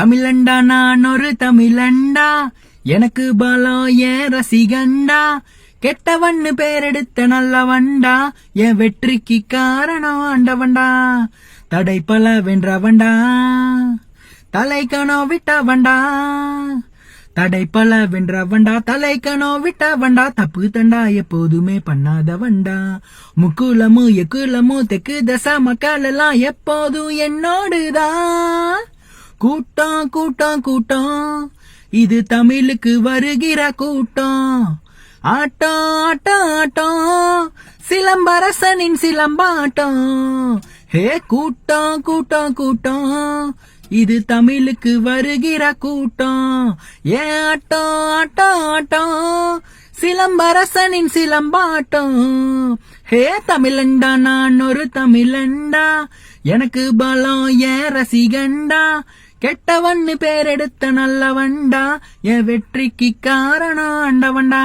தமிழண்டா நான் ஒரு தமிழண்டா. எனக்கு பலம் ஏன் ரசிகண்டா. கெட்டவன்னு பேரெடுத்த நல்லவண்டா. என் வெற்றிக்கு காரணம் ஆண்டவண்டா. தடை பல வென்றவண்டா. தலைக்கணோ விட்டவண்டா. தடை பல வென்றவண்டா. தலைக்கணோ விட்டவண்டா. தப்பு தண்டா எப்போதுமே பண்ணாதவண்டா. முக்குலமு எக்குலமு தெக்கு தசா மக்கள் எல்லாம் எப்போதும் என்னோடுதான். கூட்டம் கூட்டம் கூட்டம் இது தமிழுக்கு வருகிற கூட்டம் ஆட்டம் ஆட்டம் ஆட்டம் சிலம்பரசனின் சிலம்பாட்டம் ஹே கூட்டம் கூட்டம் கூட்டம் இது தமிழுக்கு வருகிற கூட்டம் ஏ ஆட்டம் ஆட்டம் ஆட்டம் சிலம்பரசனின் சிலம்பாட்டம் ஹே தமிழண்டா நான் ஒரு தமிழண்டா. எனக்கு பலம் ஏ ரசிகண்டா. கெட்டவன்னு பேரெடுத்த நல்லவண்டா என் வெற்றிக்கு காரணம் ஆண்டவண்டா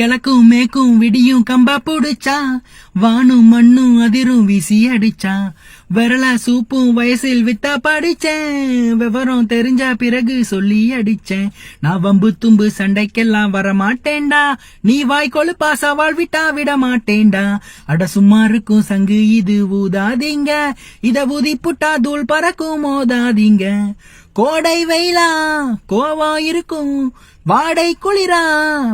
கிழக்கும் மேக்கும் விடியும் கம்பா பிடிச்சா வானும் மண்ணும் அதிரும் வீசி அடிச்சா. விரல சூப்பும் வயசில் வித்தா படிச்சேன். விவரம் தெரிஞ்ச பிறகு சொல்லி அடிச்சேன். நான் வம்பு தும்பு சண்டைக்கெல்லாம் வர மாட்டேன்டா நீ வாய் கொழுப்பா சவால் விட்டா விட மாட்டேன்டா அட சும்மா இருக்கும் சங்கு இது ஊதாதீங்க. இத ஊதி புட்டா தூள் பறக்கும் மோதாதீங்க. கோடை வெயிலா கோவா இருக்கும். வாடை குளிரா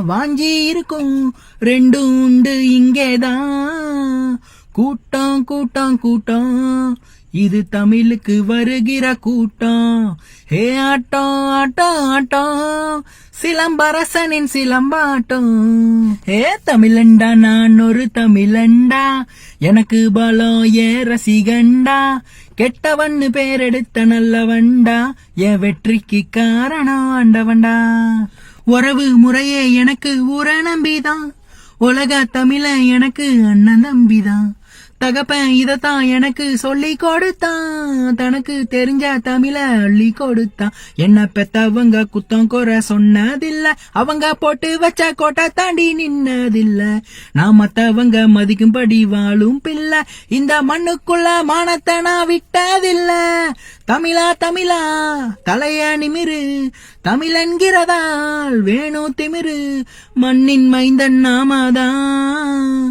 வாஞ்சி இருக்கும். ரெண்டும் உண்டு இங்கேதான் கூட்டம் கூட்டம் கூட்டம் இது தமிழுக்கு வருகிற கூட்டம் ஹே ஆட்டம் ஆட்டம் ஆட்டம் சிலம்பரசனின் சிலம்பாட்டம். ஏ தமிழண்டா நான் ஒரு தமிழண்டா. எனக்கு பலம் ஏ ரசிகண்டா. கெட்டவன்னு பேரெடுத்த நல்லவண்டா. என் வெற்றிக்கு காரணம் ஆண்டவண்டா. உறவு முறையே எனக்கு ஊர நம்பிதான். உலக தமிழ எனக்கு அண்ணன் நம்பிதான். தகப்பன் இதத்தான் எனக்கு சொல்லி கொடுத்தான். தனக்கு தெரிஞ்ச தமிழ அள்ளி கொடுத்தான். என்ன பெத்தவங்க குத்தம் குறை சொன்னதில்ல. அவங்க போட்டு வச்ச கோட்டை தாண்டி நின்னதில்ல. நான் மத்தவங்க மதிக்கும்படி வாழும் பிள்ளை. இந்த மண்ணுக்குள்ள மானத்தை நான் விட்டதில்ல. தமிழா தமிழா தலைய நிமிரு. தமிழன்கிறதால் வேணும் திமிரு. மண்ணின் மைந்தன் நாமதான்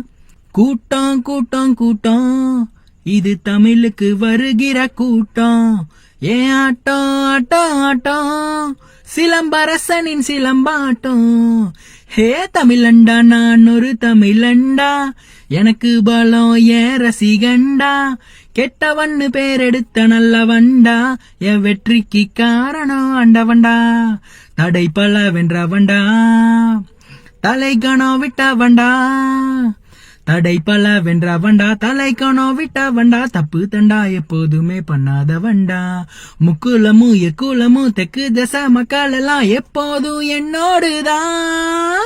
கூட்டம் கூட்டம் கூட்டம் இது தமிழுக்கு வருகிற கூட்டம் ஏன் ஆட்டம் ஆட்டம் ஆட்டம் சிலம்பரசனின் சிலம்பாட்டம். ஹே தமிழண்டா நான் ஒரு தமிழண்டா. எனக்கு பலம் ஏ ரசிகண்டா. கெட்டவன்னு பேரெடுத்த நல்லவண்டா. என் வெற்றிக்கு காரணம் அண்டவண்டா தடை பல வென்றவண்டா தலை கணம் விட்டவண்டா. தடை பல வென்றவண்டா தலைக்கணோ விட்டவண்டா தப்பு தண்டா எப்போதுமே பண்ணாதவண்டா முக்குலமும் எக்குலமும் தெக்கு தசை மக்கள் எல்லாம் எப்போதும் என்னோடுதான்.